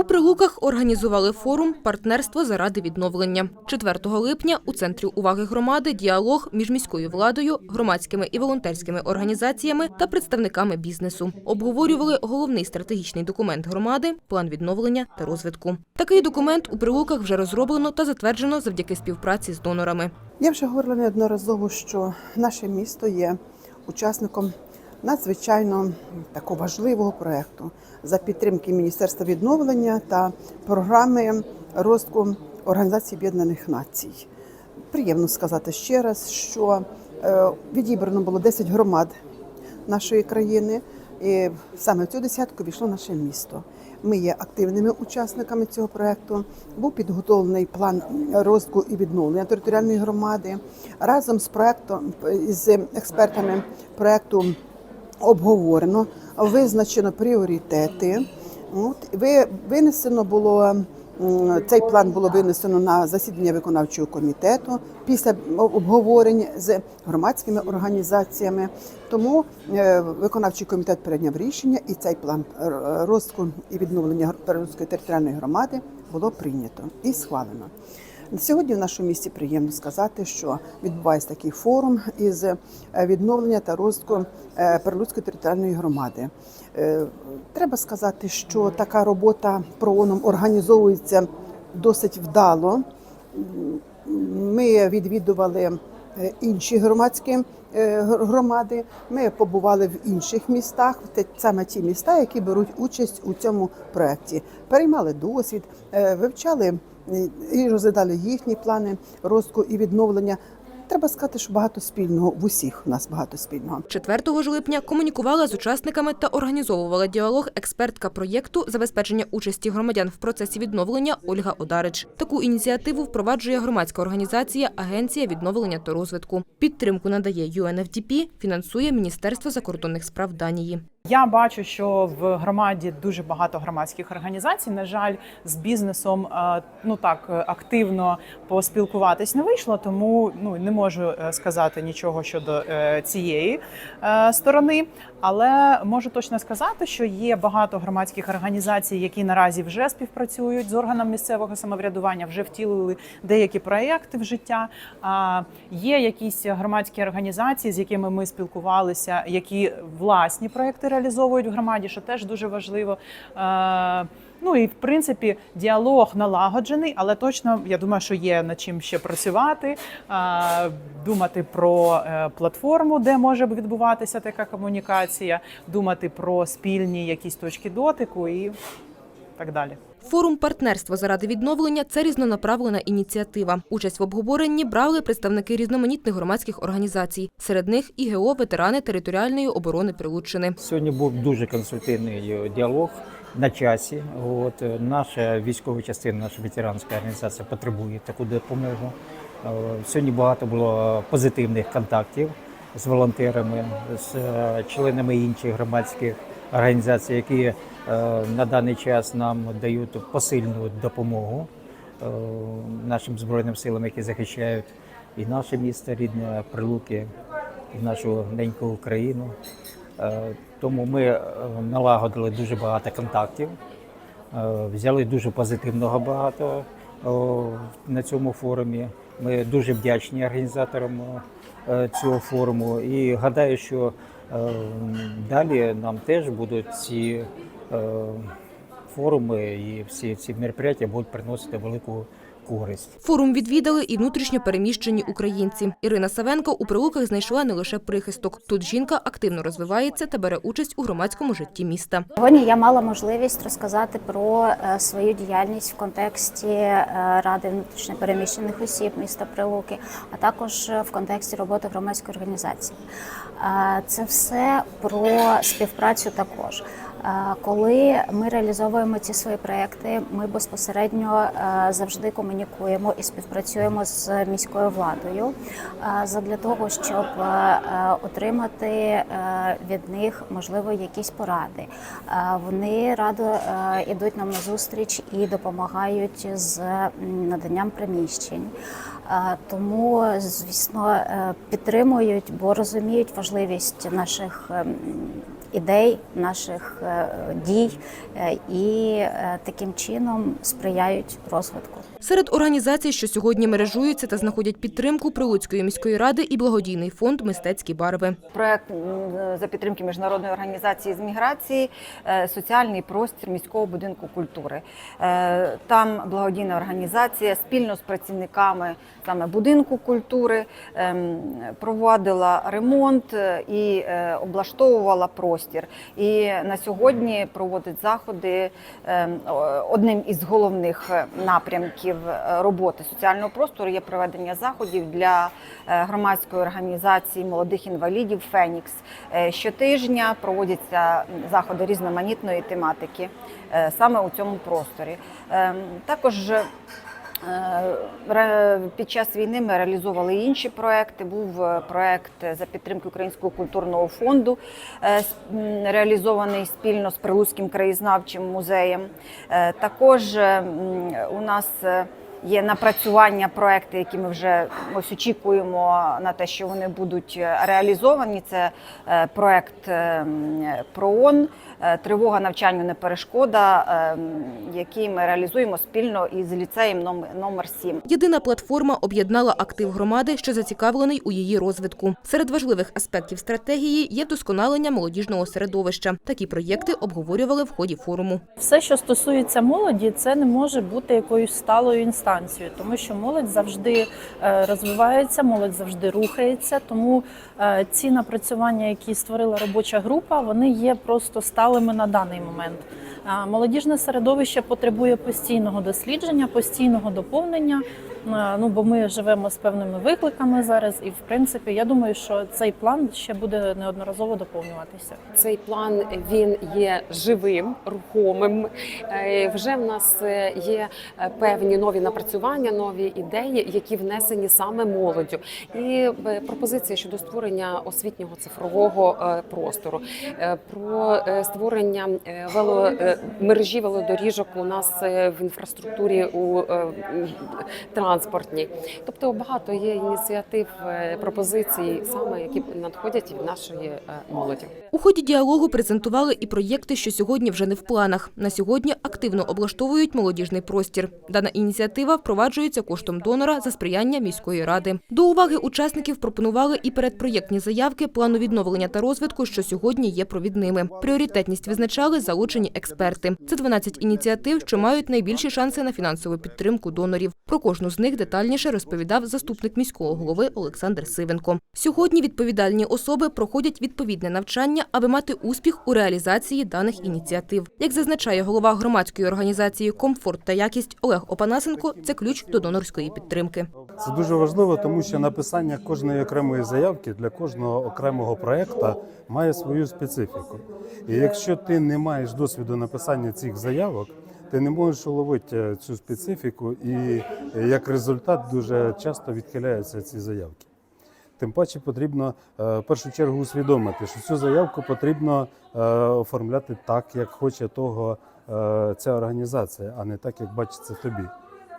У Прилуках організували форум Партнерство заради відновлення. 4 липня у центрі уваги громади діалог між міською владою, громадськими і волонтерськими організаціями та представниками бізнесу. Обговорювали головний стратегічний документ громади план відновлення та розвитку. Такий документ у Прилуках вже розроблено та затверджено завдяки співпраці з донорами. Я вже говорила неодноразово, що наше місто є учасником надзвичайно такого важливого проєкту за підтримки Міністерства відновлення та програми розвитку Організації Об'єднаних Націй. Приємно сказати ще раз, що е, відібрано було 10 громад нашої країни, і саме в цю десятку війшло наше місто. Ми є активними учасниками цього проекту. Був підготовлений план розвитку і відновлення територіальної громади. Разом з проектом з експертами проекту обговорено, визначено пріоритети. От ви винесено було цей план було винесено на засідання виконавчого комітету після обговорень з громадськими організаціями. Тому е, виконавчий комітет прийняв рішення, і цей план розвитку і відновлення Пермської територіальної громади було прийнято і схвалено. Сьогодні в нашому місті приємно сказати, що відбувається такий форум із е, відновлення та розвитку е, Перлуцької територіальної громади. Е, Треба сказати, що така робота прооном організовується досить вдало. Ми відвідували інші громадські громади. Ми побували в інших містах, саме ті міста, які беруть участь у цьому проєкті. Переймали досвід, вивчали і розглядали їхні плани розвитку і відновлення. Треба сказати, що багато спільного в усіх у нас багато спільного. 4 ж липня комунікувала з учасниками та організовувала діалог експертка проєкту забезпечення участі громадян в процесі відновлення Ольга Одарич. Таку ініціативу впроваджує громадська організація Агенція відновлення та розвитку. Підтримку надає UNFDP, фінансує Міністерство закордонних справ Данії. Я бачу, що в громаді дуже багато громадських організацій. На жаль, з бізнесом е, ну так е, активно поспілкуватись не вийшло, тому ну не можу е, сказати нічого щодо цієї сторони. Але можу точно сказати, що є багато громадських організацій, які наразі вже співпрацюють з органом місцевого самоврядування, вже втілили деякі проекти в життя. А є якісь громадські організації, з якими ми спілкувалися, які власні проекти реалізовують в громаді, що теж дуже важливо. Ну і в принципі діалог налагоджений, але точно я думаю, що є над чим ще працювати, думати про е, платформу, де може відбуватися така комунікація, думати про спільні якісь точки дотику і так далі. Форум партнерство заради відновлення це різнонаправлена ініціатива. Участь в обговоренні брали представники різноманітних громадських організацій. Серед них ІГО, ветерани територіальної оборони Прилуччини. Сьогодні був дуже конструктивний е, діалог на часі. От е, наша військова частина, наша ветеранська організація потребує таку допомогу. Е, Сьогодні багато було позитивних контактів з волонтерами, з членами інших громадських організацій, які е, на даний час нам дають посильну допомогу е, нашим збройним силам, які захищають і наше місто рідне, Прилуки, і нашу неньку Україну. Е, Тому ми налагодили дуже багато контактів, взяли дуже позитивного багато на цьому форумі. Ми дуже вдячні організаторам е, цього форуму і гадаю, що е, далі нам теж будуть ці е, форуми і всі ці мероприятия будуть приносити велику користь. Форум відвідали і внутрішньо переміщені українці. Ірина Савенко у прилуках знайшла не лише прихисток. Тут жінка активно розвивається та бере участь у громадському житті міста. Сьогодні я мала можливість розказати про е, свою діяльність в контексті е, Ради внутрішньопереміщених осіб міста Прилуки, а також е, в контексті роботи громадської організації. Це все про співпрацю також. Коли ми реалізовуємо ці свої проекти, ми безпосередньо е, завжди комунікуємо і співпрацюємо з міською владою задля того, щоб е, е, отримати від них можливо якісь поради. Вони радо ідуть нам на зустріч і допомагають з наданням приміщень. Тому, звісно, е, підтримують, бо розуміють важливість наших ем, ідей, наших е, дій е, і таким чином сприяють розвитку. Серед організацій, що сьогодні мережуються та знаходять підтримку Прилуцької міської ради і благодійний фонд Мистецькі барви. Проект за підтримки міжнародної організації з міграції соціальний простір міського будинку культури. Там благодійна організація спільно з працівниками саме будинку культури ем, проводила ремонт е, і е, облаштовувала простір. І на сьогодні проводить заходи. ем, Одним із головних е, напрямків роботи соціального простору є проведення заходів для громадської організації молодих інвалідів Фенікс. Щотижня проводяться заходи різноманітної тематики саме у цьому просторі. Ем, Також під час війни ми реалізовували інші проекти. Був е, проект за підтримки Українського культурного фонду, е, реалізований спільно з Прилуцьким краєзнавчим музеєм. Е, Також е, у нас е, Є напрацювання проекти, які ми вже ось очікуємо на те, що вони будуть е, реалізовані. Це е, проект е, ПРООН, е, тривога навчанню не перешкода, е, який ми реалізуємо спільно із ліцеєм номер 7. Єдина платформа об'єднала актив громади, що зацікавлений у її розвитку. Серед важливих аспектів стратегії є вдосконалення молодіжного середовища. Такі проєкти обговорювали в ході форуму. Все, що стосується молоді, це не може бути якоюсь сталою інстанцією, тому що молодь завжди е, розвивається, молодь завжди рухається. Тому е, ці напрацювання, які створила робоча група, вони є просто сталими на даний момент. Е, Молодіжне середовище потребує постійного дослідження, постійного доповнення. Е, Ну бо ми живемо з певними викликами зараз, і в принципі я думаю, що цей план ще буде неодноразово доповнюватися. Цей план він є живим, рухомим. Е, Вже в нас е, є певні нові напрацювання, нові ідеї, які внесені саме молоддю. І пропозиція щодо створення освітнього цифрового простору, про створення вело мережі велодоріжок у нас в інфраструктурі у е, м, транспортній. Тобто багато є ініціатив, е, пропозицій, саме які надходять від нашої е, молоді. У ході діалогу презентували і проєкти, що сьогодні вже не в планах. На сьогодні активно облаштовують молодіжний простір. Дана ініціатива впроваджується коштом донора за сприяння міської ради. До уваги учасників пропонували і передпроєктні заявки плану відновлення та розвитку, що сьогодні є провідними. Пріоритетність визначали залучені експерти. Це 12 ініціатив, що мають найбільші шанси на фінансову підтримку донорів. Про кожну з них детальніше розповідав заступник міського голови Олександр Сивенко. Сьогодні відповідальні особи проходять відповідне навчання, аби мати успіх у реалізації даних ініціатив. Як зазначає голова громадської організації Комфорт та якість Олег Опанасенко, це ключ до донорської підтримки. Це дуже важливо, тому що написання кожної окремої заявки для кожного окремого проекту має свою специфіку. І якщо ти не маєш досвіду написання цих заявок, ти не можеш уловити е, цю специфіку, і е, як результат дуже часто відхиляються ці заявки. Тим паче потрібно е, в першу чергу усвідомити, що цю заявку потрібно оформляти так, як хоче того ця організація, а не так, як бачиться тобі.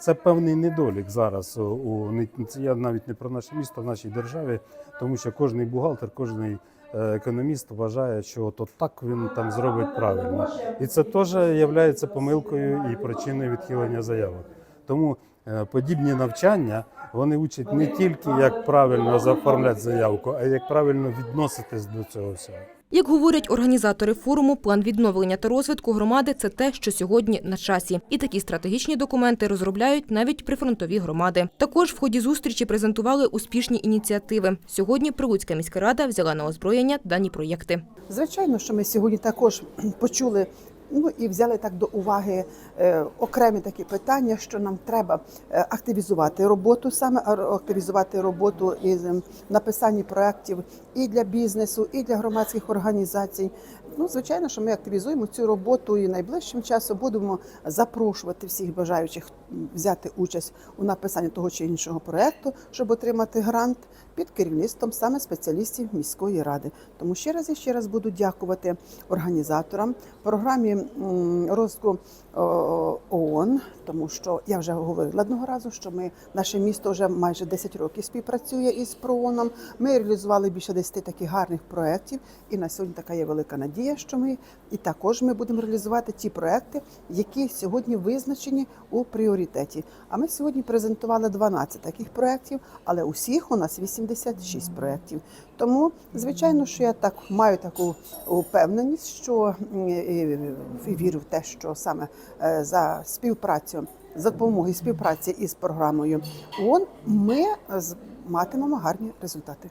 Це певний недолік зараз. У, я навіть не про наше місто, в нашій державі, тому що кожний бухгалтер, кожний економіст вважає, що от, так він там зробить правильно. І це теж є помилкою і причиною відхилення заяви. Тому е, подібні навчання вони учать не тільки як правильно заоформляти заявку, а як правильно відноситись до цього всього. Як говорять організатори форуму, план відновлення та розвитку громади це те, що сьогодні на часі. І такі стратегічні документи розробляють навіть прифронтові громади. Також в ході зустрічі презентували успішні ініціативи. Сьогодні Прилуцька міська рада взяла на озброєння дані проєкти. Звичайно, що ми сьогодні також почули. Ну і взяли так до уваги е, окремі такі питання, що нам треба е, активізувати роботу, саме активізувати роботу із ем, написанні проєктів і для бізнесу, і для громадських організацій. Ну, звичайно, що ми активізуємо цю роботу і найближчим часом будемо запрошувати всіх бажаючих взяти участь у написанні того чи іншого проєкту, щоб отримати грант під керівництвом саме спеціалістів міської ради. Тому ще раз і ще раз буду дякувати організаторам програмі розвитку ООН тому що я вже говорила одного разу, що ми наше місто вже майже 10 років співпрацює із ПРООНом. Ми реалізували більше 10 таких гарних проєктів, і на сьогодні така є велика надія, що ми і також ми будемо реалізувати ті проекти, які сьогодні визначені у пріоритеті. А ми сьогодні презентували 12 таких проєктів, але усіх у нас 86 проєктів. Тому, звичайно, що я так маю таку упевненість, що вірю в те, що саме е, за співпрацю, за допомогою співпраці із програмою ООН ми матимемо гарні результати.